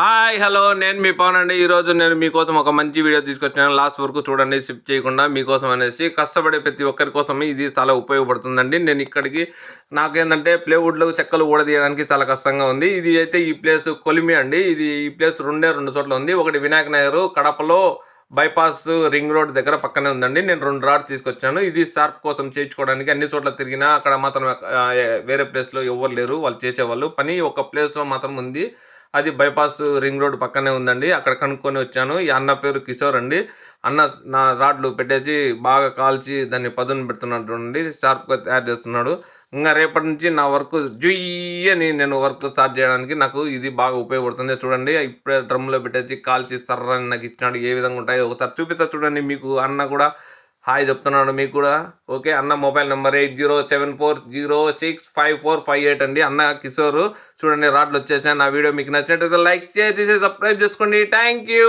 Hi hello నేను మీ పవన్ అండి. ఈరోజు నేను మీకోసం ఒక మంచి వీడియో తీసుకొచ్చాను. లాస్ట్ వరకు చూడండి షిఫ్ట్ చేయకుండా మీకోసం అనేసి కష్టపడే ప్రతి ఒక్కరి కోసం ఇది చాలా ఉపయోగపడుతుందండి. నేను ఇక్కడికి నాకేంటంటే ప్లేవుడ్లో చెక్కలు ఊడదీయడానికి చాలా కష్టంగా ఉంది. ఇది అయితే ఈ ప్లేస్ కొలిమి అండి. ఇది ఈ ప్లేస్ రెండే రెండు చోట్ల ఉంది. ఒకటి వినాయక నగర్ కడపలో బైపాస్ రింగ్ రోడ్ దగ్గర పక్కనే ఉందండి. నేను రెండు రాడ్ తీసుకొచ్చాను. ఇది షార్ప్ కోసం చేయించుకోవడానికి అన్ని చోట్ల తిరిగినా అక్కడ మాత్రం వేరే ప్లేస్లో ఎవరు లేరు. వాళ్ళు చేసేవాళ్ళు. పని ఒక ప్లేస్లో మాత్రం ఉంది. అది బైపాస్ రింగ్ రోడ్ పక్కనే ఉందండి. అక్కడ కనుక్కొని వచ్చాను. ఈ అన్న పేరు కిషోర్ అండి. అన్న నా రాడ్లు పెట్టేసి బాగా కాల్చి దాన్ని పదును పెడుతున్నట్టు షార్ప్గా తయారు చేస్తున్నాడు. ఇంకా రేపటి నుంచి నా వర్క్ జుయ్యని అని నేను వర్క్ స్టార్ట్ చేయడానికి నాకు ఇది బాగా ఉపయోగపడుతుంది. చూడండి ఇప్పుడే డ్రమ్లో పెట్టేసి కాల్చి సర్రని నాకు ఇచ్చినాడు. ఏ విధంగా ఉంటాయో ఒకసారి చూపిస్తా చూడండి. మీకు అన్న కూడా హాయ్ చెప్తున్నాడు మీకు కూడా. ఓకే అన్న mobile number eight zero seven four zero six five four five eight అండి. అన్న కిషోర్ చూడండి రాడ్లు వచ్చేసాను నా వీడియో మీకు నచ్చినట్టయితే లైక్ చేసి సబ్స్క్రైబ్ చేసుకోండి. Thank you.